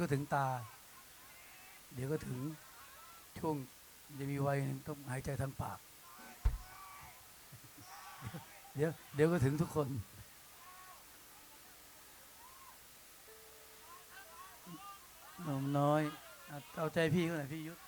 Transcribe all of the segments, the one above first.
ก็ถึงตา เดี๋ยวก็ถึงช่วงจะมีวัยหนึ่งต้องหายใจทางปาก เดี๋ยวเดี๋ยวก็ถึงทุกคน นมน้อย เอาใจพี่เขาหน่อยพี่ยุทธ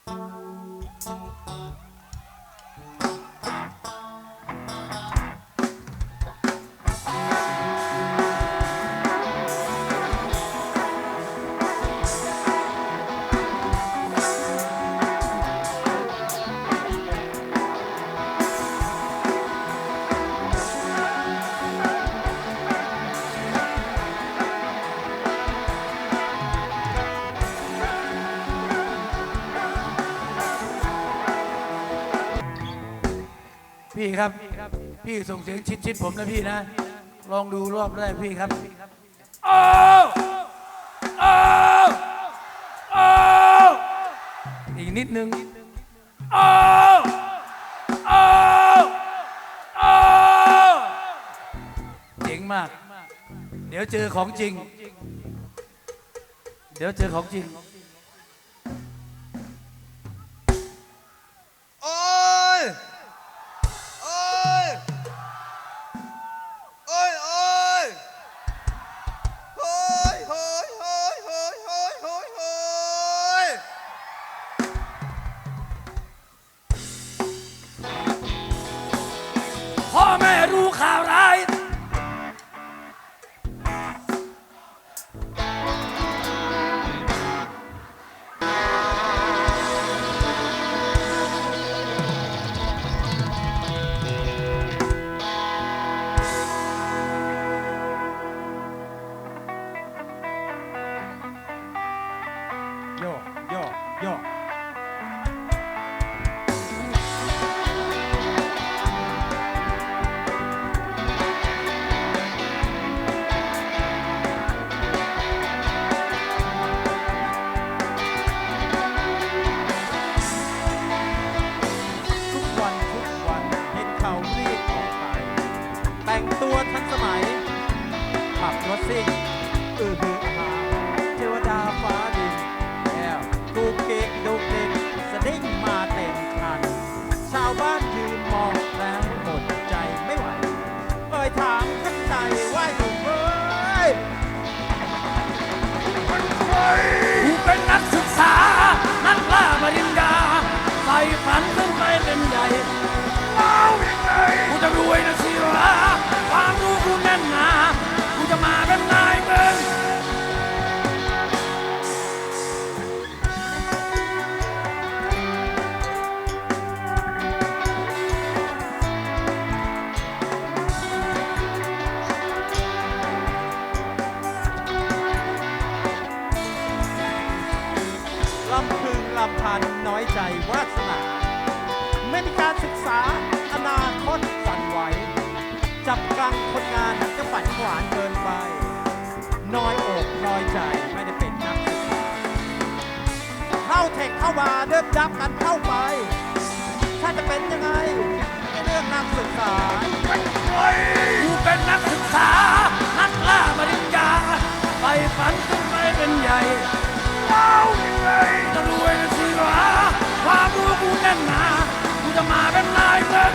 พี่ส่งเสียงชิดๆผมนะพี่นะ ลองดูรอบแรกพี่ครับโอ้โอ้โอ้อีกนิดนึงโอ้โอ้โอ้เจ๋งมาก เดี๋ยวเจอของจริง เดี๋ยวเจอของจริง ฝ่ฝันขึ้นไปเป็นใหญ่เอายังไงกูจะรวยนะสิวะความรู้กูแน่นหนากูจะมาเป็นนายเมืองลำพึงลำพันน้อยใจวาสนา ไม่มีการศึกษาอนาคตสั่นไหว จับกังคนงานจะฝันหวานเกินไป น้อยอกน้อยใจไม่ได้เป็นนักศึกษาเข้าเทคเข้ามาเดิมยับกันเข้าไป ถ้าจะเป็นยังไงในเรื่องนักศึกษากูเป็นนักศึกษา นักล่าปริญญาใฝ่ฝันขึ้นไปเป็นใหญ่เอายังไงจะรวยนะสิวะความรู้กูแน่นหนากู จะมาเป็นนายเซ็น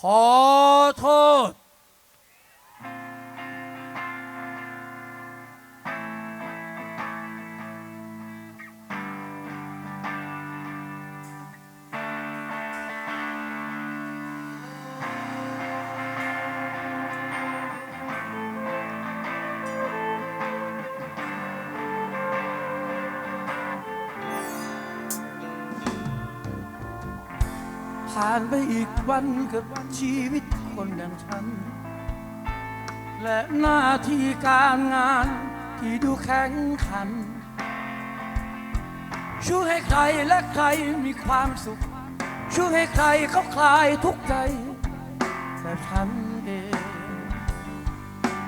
好痛านไปอีกวันกับชีวิตคนอย่างฉัน และหน้าที่การงานที่ดูแข็งขัน ช่วยให้ใครและใครมีความสุข ช่วยให้ใครเขาคลายทุกข์ใจ แต่ฉันเอง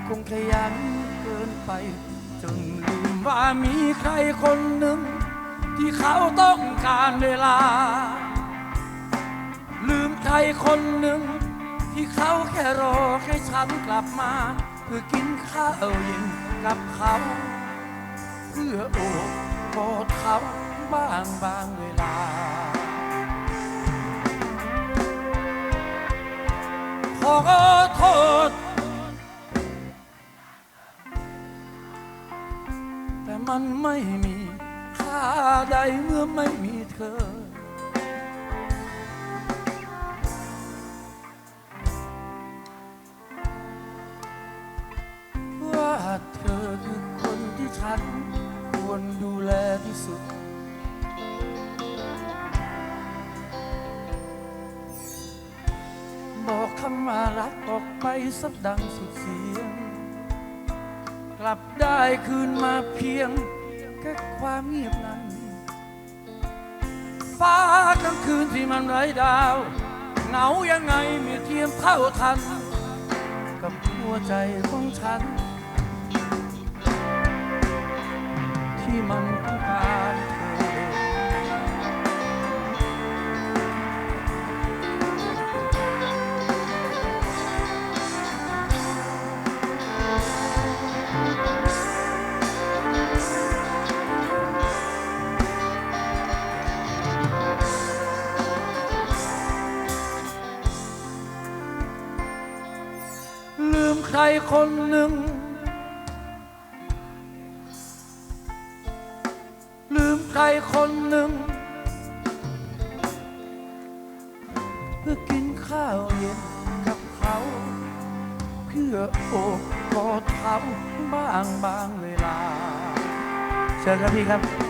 คงขยันเกินไปจนลืมว่ามีใครคนหนึ่ง ที่เขาต้องการเวลา ใครคนหนึ่ง ที่เขาแค่รอให้ฉันกลับมา เพื่อกินข้าวเย็นกับเขา เพื่อโอบกอดเขาบ้างบางเวลา ขอโทษ แต่มันไม่มีค่าใดเมื่อไม่มีเธอ รักออกไปสับดังสุดเสียง กลับได้คืนมาเพียง แค่ความเงียบนั้น ฟ้ากลางคืนที่มันไร้ดาวเหงายังไงไม่เทียมเท่าทัน กับหัวใจของฉัน ที่มันต้องการ ใครคนหนึ่ง ลืมใครคนหนึ่ง เพื่อกินข้าวเย็นกับเขา เพื่อโอบกอดเขาบ้างบางเวลา เชิญครับพี่ครับ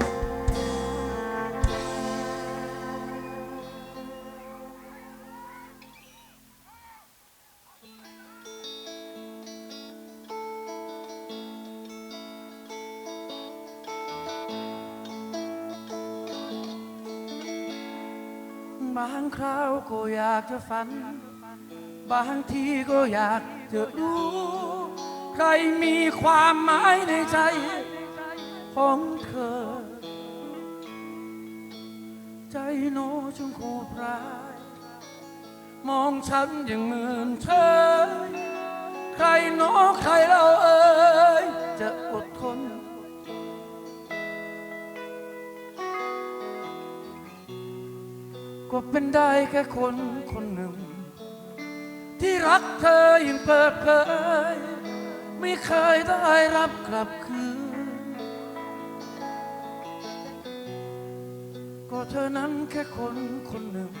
คราวก็อยากจะฝัน บางทีก็อยากจะรู้ ใครมีความหมายในใจของเธอ ใจโน้ชงคูพราย มองฉันอย่างเหมือนเธอ ใครโนใครเราเอ่ยจะอดทน เป็นได้แค่คนคนหนึ่ง ที่รักเธออย่างเปิดเผยไม่เคยได้รับกลับคืน ก็เธอนั้นแค่คนคนหนึ่ง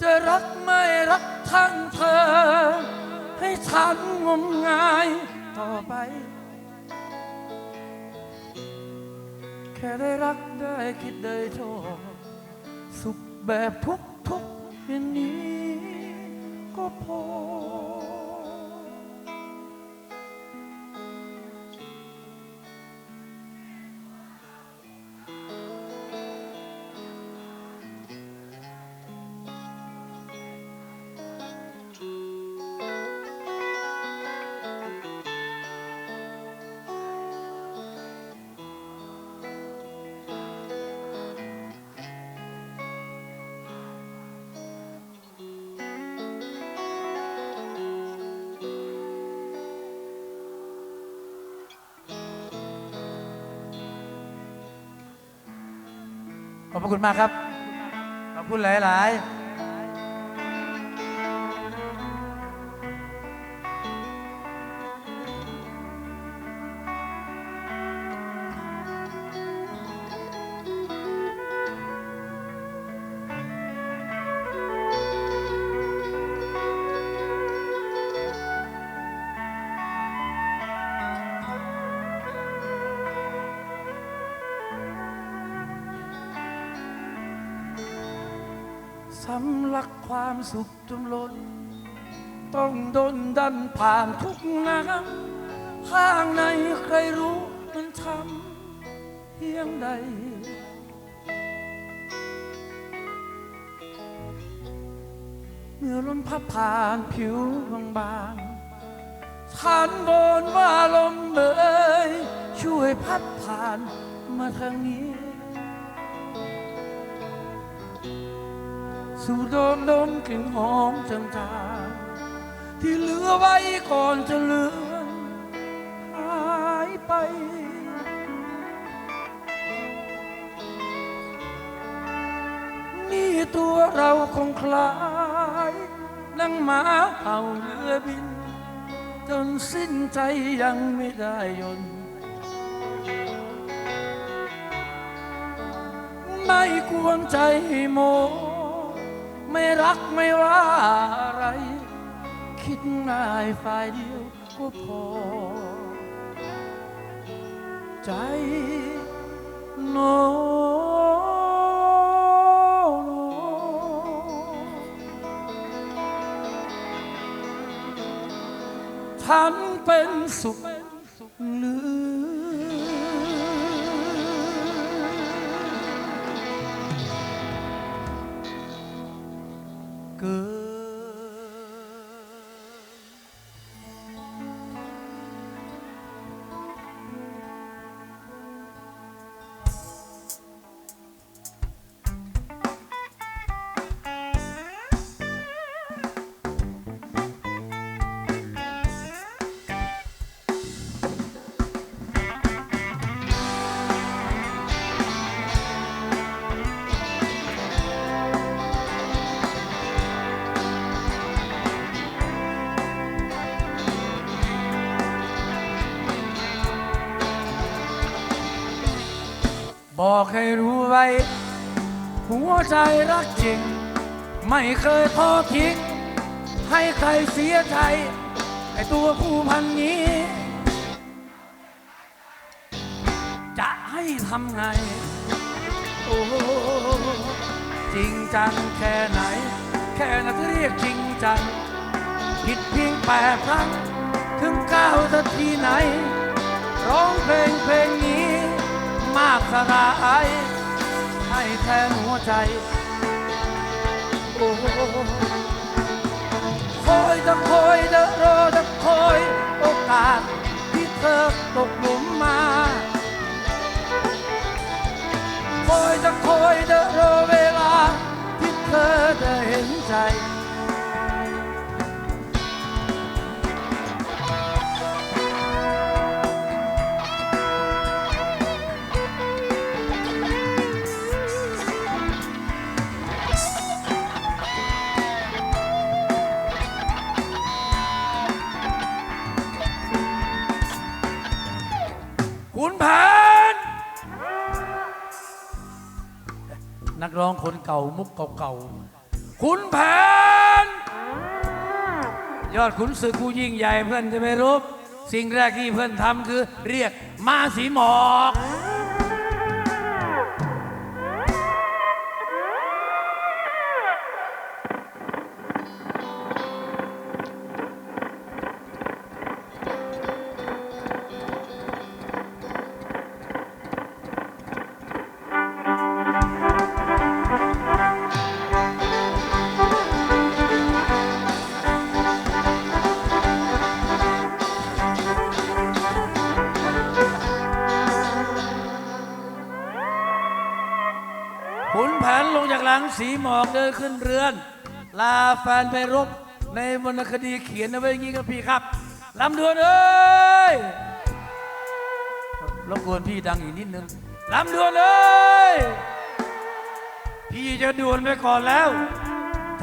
จะรักไม่รักทั้งเธอ ให้ฉันงมงายต่อไป แค่ได้รักได้คิดได้ชอบ แบบทุกๆอย่างนี้ก็พอ ขอบพระคุณมากครับ ขอบคุณหลาย ๆำลักความสุขจนล้น ต้องดนดันผ่านทุกน้ำข้างในใครรู้มันทำเพียงใด เมื่อลมพัดผ่านผิวบางๆฉันบนว่าลมเบยช่วยพัดผ่านมาทางนี้ สู่โดมดมกลิ่นหอมจางๆที่เหลือไว้ก่อนจะเลือนหายไป นี่ตัวเราคงคล้ายนังหมาเห่าเรือบิน จนสิ้นใจยังไม่ได้ยนต์ไม่กวนใจโม ไม่รักไม่ว่าอะไร คิดง่ายฝ่ายเดียวก็พอ ใจโนฉันเป็นสุขหลือ บอกให้รู้ไว้ หัวใจรักจริง ไม่เคยทอดทิ้ง ให้ใครเสียใจไอตัวผู้พันนี้ จะให้ทำไง โอ้จริงจังแค่ไหน แค่นั้นที่เรียกจริงจัง ผิดเพียงแปดครั้ง ถึงเก้าวสักทีไหน ร้องเพลงเพลงนี้ มากสลายให้แทนหัวใจ โอ้คอยจะคอยจะรอจะคอย โอกาสที่เธอตกหลุมมา คุณแผนนักร้องคนเก่ามุกเก่าๆคุณแผนยอดขุนศึกผู้ยิ่งใหญ่เพื่อนจะไม่รู้ สิ่งแรกที่เพื่อนทำคือ เรียกมาสีหมอก ลังสีหมอกเดินขึ้นเรือน ลาแฟนไปรบในวรรณคดีเขียนเอาไว้อย่างนี้ครับพี่ครับลำดวนเอ้ยรบกวนพี่ดังอีกนิดนึงลำดวนเอ้ยพี่จะด่วนไปก่อนแล้ว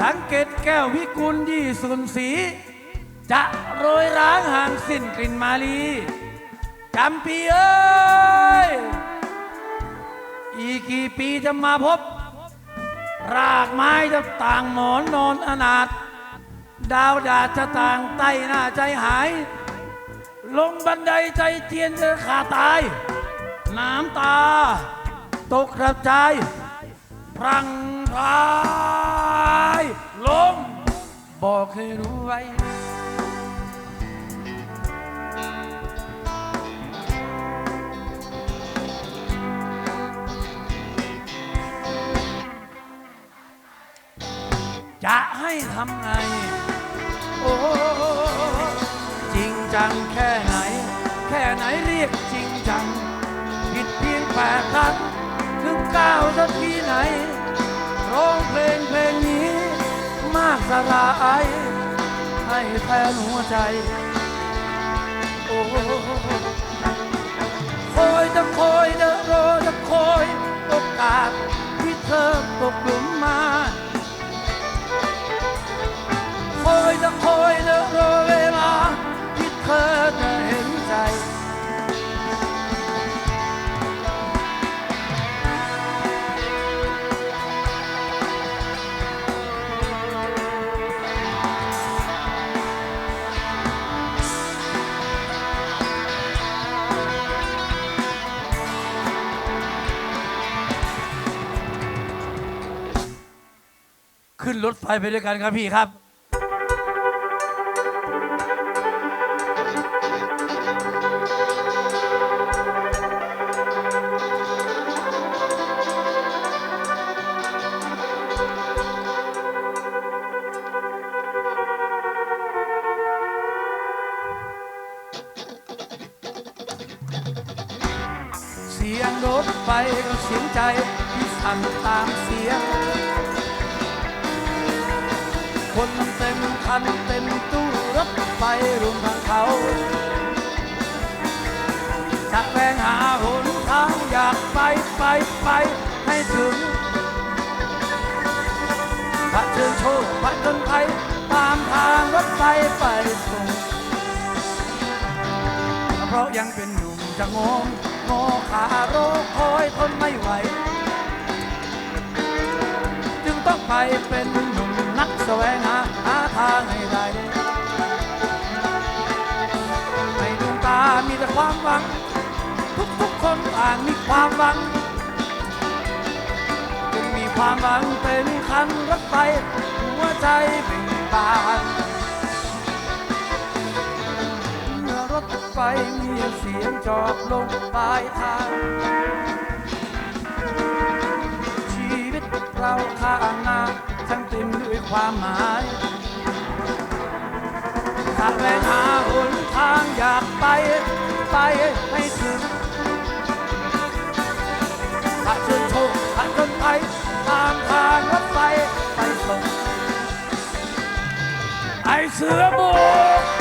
ทั้งเกตแก้ววิกุลยี่สุนสี จะโรยร้างห่างสิ้นกลิ่นมาลีจำปีเอ้ย อีกกี่ปีจะมาพบ รากไม้จะต่างหมอนนอนอนาถดาวดาจะต่างใต้หน้าใจหาย ลงบันไดใจเทียนจะขาดตาย น้ำตา ตกกระจายพรังพรายลมบอกให้รู้ไว้ จะให้ทำไง โอ้จริงจังแค่ไหน แค่ไหนเรียกจริงจัง ผิดเพียงแปดครั้งถึงก้าวสักทีไหน ร้องเพลงเพลงนี้ มากสลายให้แทนหัวใจ โอ้คอยจะคอยเดอะรอจะคอย โอกาสที่เธอตกหลุมมา คอยจะคอยเดอรอเวลาที่เธอจะเห็นใจ ขึ้นรถไฟไปด้วยกันครับพี่ครับ คนเต็มคันเต็มตู้รถไฟรวมทั้งเขาจะแวงหาหนทางอยากไปไปไปให้ถึงพระเชิญโชคพระจนภัยตามทางรถไฟไปส่งเพราะยังเป็นหนุ่มจะงงงอขาโรคอยทนไม่ไหว จึงต้องไปเป็น นักแสวงหาหาทางให้ได้ในดวงตามีแต่ความหวัง ทุกๆคนต่างมีความหวังจึงมีความหวังเป็นคันรถไฟหัวใจเบ่งบานเมื่อรถไฟมีเสียงจอบลงปลายทางชีวิตเราข้างหน้า ทั้งเต็มด้วยความหมายถ้าแวงหาหนทางอยากไป ไปให้ถึงถ้าเชิญโชคถ้าจนไปตามทางรถไฟไปส่งไอเสือบุก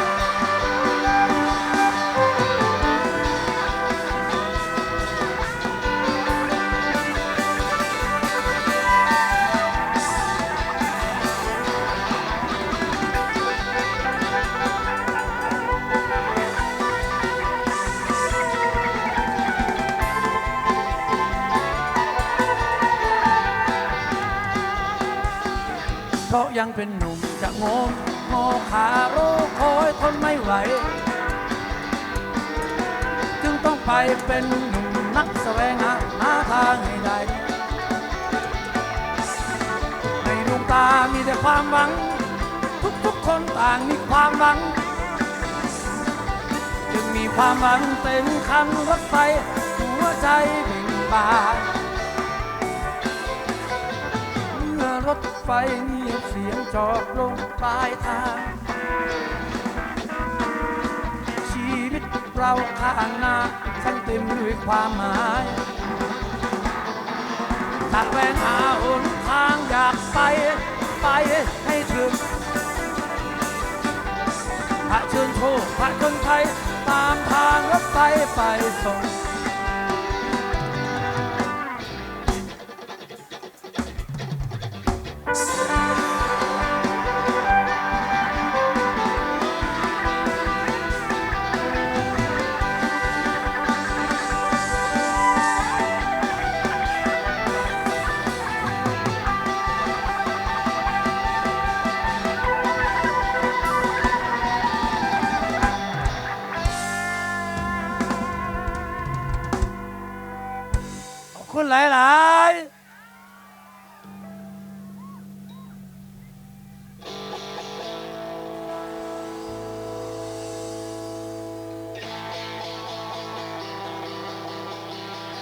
เป็นหนุ่มจะงงงอขาโรคอยทนไม่ไหว จึงต้องไปเป็นหนุ่มนักแสวงหาหาทางให้ได้ในดวงตามีแต่ความหวัง ทุกๆคนต่างมีความหวัง จึงมีความหวังเต็มคันรถไฟหัวใจเบ่งบาน รถไฟเงียบเสียงจอดลงปลายทาง ชีวิตเราข้างหน้าช่างเต็มด้วยความหมายตัดแวงหาหนทางอยากไปไปให้ถึงพระเชิญโชคพระชนไทยตามทางรถไฟไปส่ง